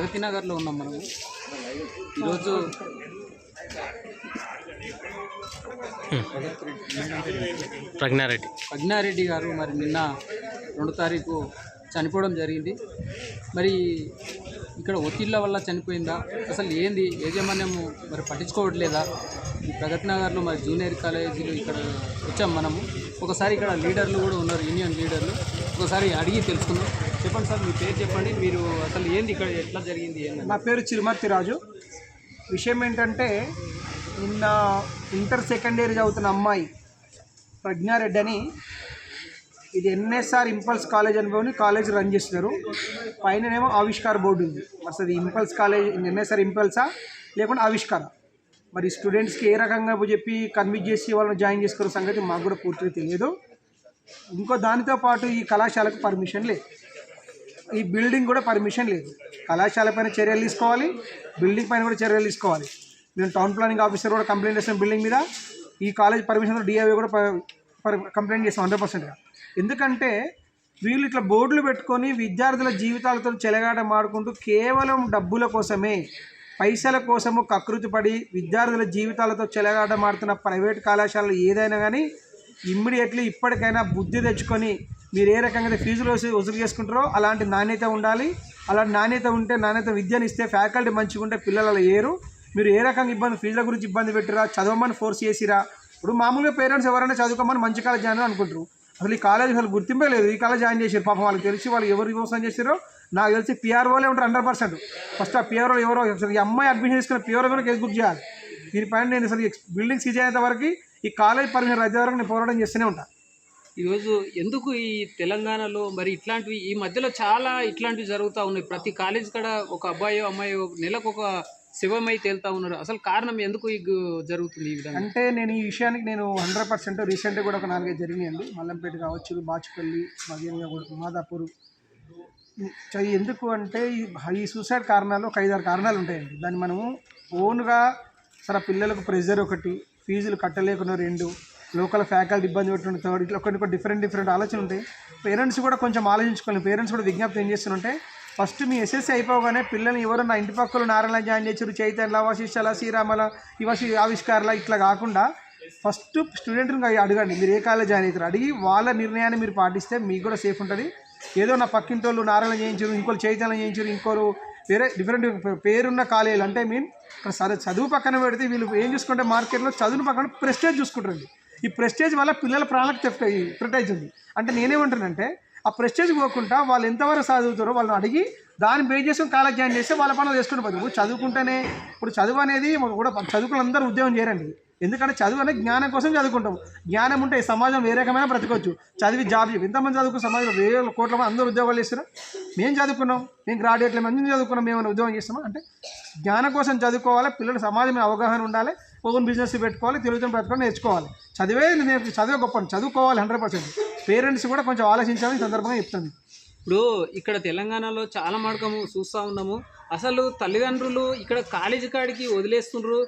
ప్రగతి నగర్లో ఉన్నాం మనము. ఈరోజు ప్రజ్ఞారెడ్డి. ప్రజ్ఞారెడ్డి గారు మరి నిన్న రెండు తారీఖు చనిపోవడం జరిగింది. మరి ఇక్కడ ఒత్తిళ్ళ వల్ల చనిపోయిందా? అసలు ఏంది? యాజమాన్యము మరి పట్టించుకోవట్లేదా? ఈ ప్రగతి నగర్లో మరి జూనియర్ కాలేజీలు ఇక్కడ వచ్చాం మనము. ఒకసారి ఇక్కడ లీడర్లు కూడా ఉన్నారు యూనియన్ లీడర్లు. ఒకసారి అడిగి తెలుసుకుందాం. చెప్పండి సార్ మీ పేరు చెప్పండి. మీరు అసలు ఏంది ఇక్కడ ఎట్లా జరిగింది నా పేరు చిరుమర్తి రాజు. విషయం ఏంటంటే నిన్న ఇంటర్ సెకండ్ ఇయర్ చదువుతున్న అమ్మాయి ప్రజ్ఞారెడ్డి అని ఇది ఎన్ఎస్ఆర్ ఇంపల్స్ కాలేజ్ అనుకోని కాలేజ్ రన్ చేస్తున్నారు పైననేమో ఆవిష్కార్ బోర్డు ఉంది. అసలు అది ఇంపల్స్ కాలేజ్ ఎన్ఎస్ఆర్ ఇంపల్సా? లేకుంటే ఆవిష్కార? మరి స్టూడెంట్స్కి ఏ రకంగా చెప్పి కన్విన్స్ చేసి వాళ్ళని జాయిన్ చేసుకున్న సంగతి మాకు కూడా పూర్తిగా తెలియదు. ఇంకో దానితో పాటు ఈ కళాశాలకు పర్మిషన్ లేదు. ఈ బిల్డింగ్ కూడా పర్మిషన్ లేదు. కళాశాల పైన చర్యలు తీసుకోవాలి బిల్డింగ్ పైన కూడా చర్యలు తీసుకోవాలి. నేను టౌన్ ప్లానింగ్ ఆఫీసర్ కూడా కంప్లైంట్ చేసాం బిల్డింగ్ మీద. ఈ కాలేజ్ పర్మిషన్ డిఐవి కూడా పర్- కంప్లైంట్ చేసాం హండ్రెడ్ పర్సెంట్గా ఎందుకంటే వీళ్ళు ఇట్లా బోర్డులు పెట్టుకొని విద్యార్థుల జీవితాలతో చెలగాట మాడుకుంటూ కేవలం డబ్బుల కోసమే పైసల కోసము కకృతి పడి విద్యార్థుల జీవితాలతో చెలగాట మాడుతున్న ప్రైవేట్ కళాశాలలు ఏదైనా కానీ ఇమ్మీడియట్లీ ఇప్పటికైనా బుద్ధి తెచ్చుకొని మీరు ఏ రకంగా ఫీజులు వసూలు చేసుకుంటారో అలాంటి నాణ్యత ఉండాలి. అలాంటి నాణ్యత ఉంటే నాణ్యత విద్యను ఇస్తే ఫ్యాకల్టీ మంచిగా ఉంటే పిల్లలు అలా ఏరు. మీరు ఏ రకంగా ఇబ్బంది ఫీజుల గురించి ఇబ్బంది పెట్టిరా చదవమని ఫోర్స్ చేసిరా? ఇప్పుడు మామూలుగా పేరెంట్స్ ఎవరైనా చదువుకోమని మంచి కాలేజ్ జాయిన్ అనుకుంటారు. అసలు ఈ కాలేజ్ అసలు గుర్తింపే లేదు. ఈ కాలేజ్ జాయిన్ చేశారు. పాపం వాళ్ళకి తెలిసి వాళ్ళు ఎవరు మోసం చేశారో నాకు తెలిసి పిఆర్ఓలే ఉంటారు హండ్రెడ్ పర్సెంట్. ఫస్ట్ ఆ పిఆర్ఓ ఎవరో అసలు ఈ అమ్మాయి అడ్మిషన్ తీసుకున్న పిఆర్ఓ కూడా కేసు బుక్ చేయాలి. దీనిపైన నేను అసలు బిల్డింగ్ సీజ్ అయ్యేంత వరకు ఈ కాలేజ్ పర్మిషన్ రద్దు వరకు నేను పోరాటం చేస్తూనే ఉంటాను ఈరోజు ఎందుకు ఈ తెలంగాణలో మరి ఇట్లాంటివి ఈ మధ్యలో చాలా ఇట్లాంటివి జరుగుతూ ఉన్నాయి. ప్రతి కాలేజ్ కాడ ఒక అబ్బాయో అమ్మాయో నెలకు ఒక శివమై తేలుతా ఉన్నారు. అసలు కారణం ఎందుకు ఈ జరుగుతుంది ఈ విధంగా? అంటే నేను ఈ విషయానికి నేను హండ్రెడ్ పర్సెంట్ రీసెంట్గా కూడా ఒక నాలుగైదు జరిగినాయండి. మల్లంపేట కావచ్చు బాచుపల్లి మధ్యంగా మాదాపూర్. ఎందుకు అంటే ఈ సూసైడ్ కారణాలు ఒక ఐదారు కారణాలు ఉంటాయండి. దాన్ని మనము ఓన్గా సరే పిల్లలకు ప్రెజర్ ఒకటి ఫీజులు కట్టలేకున్న రెండు లోకల్ ఫ్యాకల్టీ ఇబ్బంది పెట్టుకున్న థర్డ్ ఇట్లా కొన్ని కొన్ని డిఫరెంట్ డిఫరెంట్ ఆలోచన ఉంటాయి. పేరెంట్స్ కూడా కొంచెం ఆలోచించుకోవాలి. పేరెంట్స్ కూడా విజ్ఞప్తి ఏం చేస్తుంటే ఫస్ట్ మీ ఎస్ఎస్సీ అయిపోగానే పిల్లల్ని ఎవరన్నా ఇంటి పక్కలు నారాయణ జాయిన్ చేసారు చైతన్య వశిష్ఠల శ్రీరామల ఇవశి ఆవిష్కారాల ఇట్లా కాకుండా ఫస్ట్ స్టూడెంట్ని అడగండి. మీరు ఏ కాలేజ్ జాయిన్ అవుతారు? అడిగి వాళ్ళ నిర్ణయాన్ని మీరు పాటిస్తే మీకు కూడా సేఫ్ ఉంటుంది. ఏదో నా పక్కింటి వాళ్ళు నారాయణ చేయించారు ఇంకోరు చైతన్యం చేయించారు ఇంకోరు వేరే డిఫరెంట్ పేరున్న కాలేజీలు. అంటే మీన్ సరే చదువు పక్కన పెడితే వీళ్ళు ఏం చూసుకుంటే మార్కెట్లో చదువు పక్కన ప్రెస్టేజ్ చూసుకుంటారండి ఈ ప్రెస్టేజ్ వల్ల పిల్లల ప్రాణాలకు తెఫ్ట్ ప్రొటెక్ట్ ఉంది అంటే నేనేమంటానంటే ఆ ప్రెస్టేజ్ పోకుండా వాళ్ళు ఎంతవరకు చదువుతారో వాళ్ళని అడిగి దాన్ని బేస్ చేసుకుని కాలేజ్ జాయిన్ చేస్తే వాళ్ళ పనులు చేసుకుంటూ పోతుంది చదువుకుంటేనే ఇప్పుడు చదువు అనేది కూడా చదువుకులు అందరూ ఉద్యోగం చేయరండి. ఎందుకంటే చదువు అనేది జ్ఞానం కోసం చదువుకుంటాం. జ్ఞానం ఉంటే ఈ సమాజం ఏ రకమైన బ్రతకవచ్చు. చదివి జాబ్ చేయు. ఎంతమంది చదువుకున్న సమాజంలో వేల కోట్ల మంది అందరూ ఉద్యోగాలు చేస్తారు మేము చదువుకున్నాం. మేము గ్రాడ్యుయేట్ల మంది చదువుకున్నాం. మేము ఉద్యోగం చేస్తామా అంటే జ్ఞానం కోసం చదువుకోవాలి? పిల్లలు సమాజం అవగాహన ఉండాలి? ఓన్ బిజినెస్ పెట్టుకోవాలి తెలుగుతో బ్రతకడం నేర్చుకోవాలి. చదివే నేను చదివే గొప్ప చదువుకోవాలి హండ్రెడ్ పర్సెంట్ పేరెంట్స్ కూడా కొంచెం ఆలోచించాలని సందర్భంగా చెప్తాను. ఇప్పుడు ఇక్కడ తెలంగాణలో చాలా మడకము చూస్తూ ఉన్నాము. అసలు తల్లిదండ్రులు ఇక్కడ కాలేజీ కాడికి వదిలేస్తుండ్రు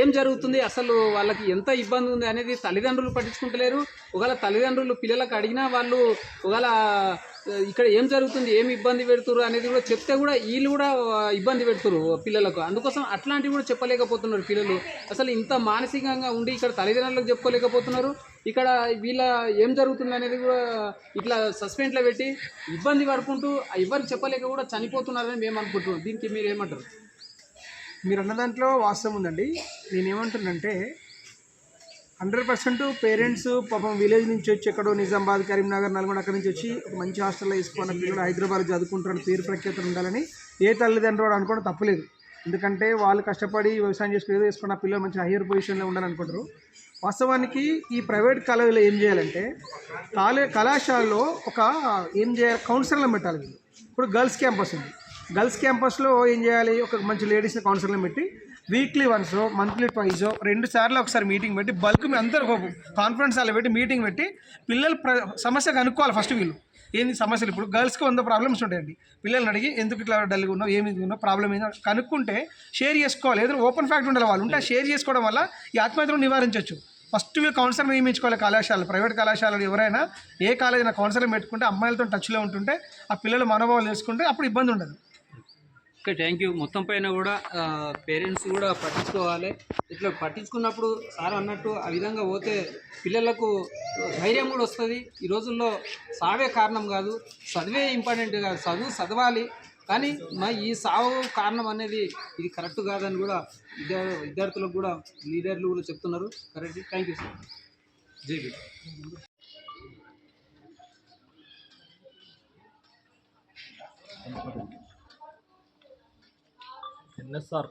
ఏం జరుగుతుంది? అసలు వాళ్ళకి ఎంత ఇబ్బంది ఉంది అనేది తల్లిదండ్రులు పట్టించుకుంటలేరు. ఒకవేళ తల్లిదండ్రులు పిల్లలకు అడిగినా వాళ్ళు ఒకవేళ ఇక్కడ ఏం జరుగుతుంది? ఏం ఇబ్బంది పెడుతురు అనేది కూడా చెప్తే కూడా వీళ్ళు కూడా ఇబ్బంది పెడుతురు పిల్లలకు. అందుకోసం అట్లాంటివి కూడా చెప్పలేకపోతున్నారు పిల్లలు. అసలు ఇంత మానసికంగా ఉండి ఇక్కడ తల్లిదండ్రులకు చెప్పుకోలేకపోతున్నారు. ఇక్కడ వీళ్ళ ఏం జరుగుతుంది అనేది కూడా ఇట్లా సస్పెండ్లో పెట్టి ఇబ్బంది పడుకుంటూ ఎవరికి చెప్పలేక కూడా చనిపోతున్నారని మేము అనుకుంటున్నాం. దీనికి మీరు ఏమంటారు? మీరు అన్న దాంట్లో వాస్తవం ఉందండి. నేనేమంటున్నంటే హండ్రెడ్ పర్సెంట్ పేరెంట్స్ పాపం విలేజ్ నుంచి వచ్చి ఎక్కడో నిజామాబాద్ కరీంనగర్ నల్గొండ అక్కడి నుంచి వచ్చి ఒక మంచి హాస్టల్లో వేసుకున్న పిల్లలు హైదరాబాద్ చదువుకుంటున్న పేరు ప్రఖ్యాతలు ఉండాలని ఏ తల్లిదండ్రులు అనుకోవడం తప్పలేదు. ఎందుకంటే వాళ్ళు కష్టపడి వ్యవసాయం చేసుకుని ఏదో చేసుకున్న పిల్లలు మంచి హయ్యర్ పొజిషన్లో ఉండాలనుకుంటారు వాస్తవానికి ఈ ప్రైవేట్ కాలేజీలో ఏం చేయాలంటే కాలే కళాశాలలో ఒక ఏం చేయాలి? కౌన్సిలర్లను పెట్టాలి ఇప్పుడు గర్ల్స్ క్యాంపస్ ఉంది. గర్ల్స్ క్యాంపస్లో ఏం చేయాలి? ఒక మంచి లేడీస్ని కౌన్సిలర్ని పెట్టి వీక్లీ వన్స్ మంత్లీ ట్వైస్ రెండు సార్లు ఒకసారి మీటింగ్ పెట్టి బల్క్ మీ అందరూ కాన్ఫరెన్స్ హాల్ పెట్టి మీటింగ్ పెట్టి పిల్లలు ప్ర సమస్య కనుక్కోవాలి ఫస్ట్ వీళ్ళు. ఏంది సమస్యలు? ఇప్పుడు గర్ల్స్కి వంద ప్రాబ్లమ్స్ ఉంటాయండి. పిల్లల్ని అడిగి ఎందుకు ఇట్లా డల్గా ఉన్నావు? ఏమి ఉన్నావు? ప్రాబ్లం ఏందో? కనుక్కుంటే షేర్ చేసుకోవాలి. ఏదో ఓపెన్ ఫ్యాక్ట్ ఉండాలి వాళ్ళు. ఉంటే షేర్ చేసుకోవడం వల్ల ఈ ఆత్మహత్యను నివారించవచ్చు ఫస్ట్ వీళ్ళు కౌన్సిలర్ నియమించుకోవాలి కళాశాలలు. ప్రైవేట్ కళాశాలలు ఎవరైనా ఏ కాలేజీనా కౌన్సిలర్ పెట్టుకుంటే అమ్మాయిలతో టచ్లో ఉంటుంటే ఆ పిల్లల మనోభావాలు తెలుసుకుంటే అప్పుడు ఇబ్బంది ఉండదు. ఓకే థ్యాంక్ యూ మొత్తం పైన కూడా పేరెంట్స్ కూడా పట్టించుకోవాలి. ఇట్లా పట్టించుకున్నప్పుడు సార్ అన్నట్టు ఆ విధంగా పోతే పిల్లలకు ధైర్యం కూడా వస్తుంది. ఈ రోజుల్లో సావే కారణం కాదు చదివే ఇంపార్టెంట్ కాదు చదువు చదవాలి. కానీ మా ఈ సావు కారణం అనేది ఇది కరెక్ట్ కాదని కూడా విద్యా విద్యార్థులకు కూడా లీడర్లు కూడా చెప్తున్నారు. Correct thank you sir Jai Bhim. NSR.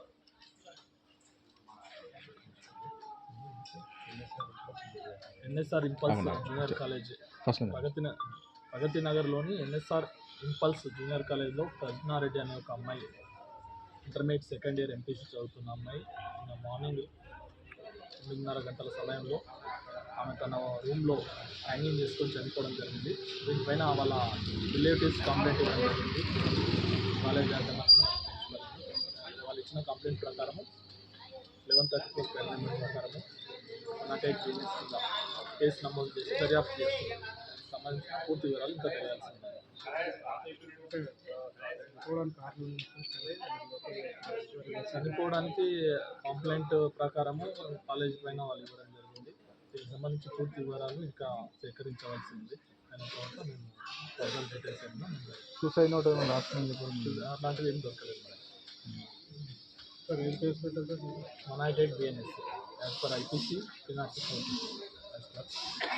NSR impulse junior college. Pragathi Pragathi నగర్లోని ఎన్ఎస్ఆర్ ఇంపల్స్ జూనియర్ కాలేజ్లో ప్రజ్ఞారెడ్డి అనే ఒక అమ్మాయి ఇంటర్మీడియట్ సెకండ్ ఇయర్ ఎంపీసీ చదువుతున్న అమ్మాయి నిన్న మార్నింగ్ తొమ్మిదిన్నర గంటల సమయంలో ఆమె తన రూమ్లో హ్యాంగింగ్ చేసుకొని చనిపోవడం జరిగింది. దీనిపైన వాళ్ళ రిలేటివ్స్ కంప్లైంట్ ఇవ్వడం జరిగింది. కాలేజ్ యాజమాన్యం వాళ్ళు ఇచ్చిన కంప్లైంట్ ప్రకారము లెవెన్ థర్టీ ఫోర్ నెంబర్ ప్రకారము బిజినెస్ కింద కేసు నమోదు చేసి దర్యాప్తు చేస్తున్నాం సంబంధించిన పూర్తి వివరాలు ఇంకా తెలియాల్సి చనిపోవడానికి కంప్లైంట్ ప్రకారము కాలేజ్ పైన వాళ్ళు ఇవ్వడం జరిగింది. దీనికి సంబంధించి పూర్తి వివరాలు ఇంకా సేకరించవలసి ఉంది దాని తర్వాత మేము ఫర్దర్ డీటెయిల్స్ ఏమన్నా సూసైడ్ నోట్ రాస్తుంది అట్లాంటివి ఏం దొరకలేదు madam మొనాటెడ్ BNS as per IPC per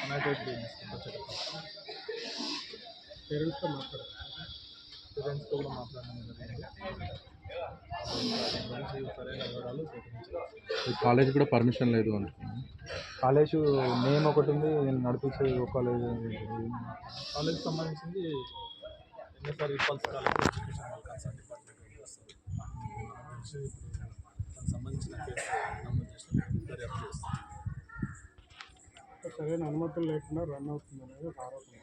మొనాటెడ్ BNS పేరెంట్స్తో మాట్లాడారు పేరెంట్స్తో కూడా మాట్లాడడం జరిగింది. సరైన వివరాలు కాలేజ్ కూడా పర్మిషన్ లేదు అంటున్నాను. కాలేజ్ నేమ్ ఒకటి ఉంది నేను నడిపించే ఒక కాలేజ్ కాలేజ్కి సంబంధించింది ఎన్ఎస్ఆర్ కాలేజ్ ఎడ్యుకేషన్ డిపార్ట్మెంట్. వస్తుంది దాని గురించి ఇప్పుడు దానికి సంబంధించిన నమోదు చేసి దర్యాప్తు చేస్తాం సరైన అనుమతులు లేకుండా రన్ అవుతుంది అనేది ఆరోపణ.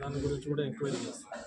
దాని గురించి కూడా ఎంక్వైరీ చేస్తాం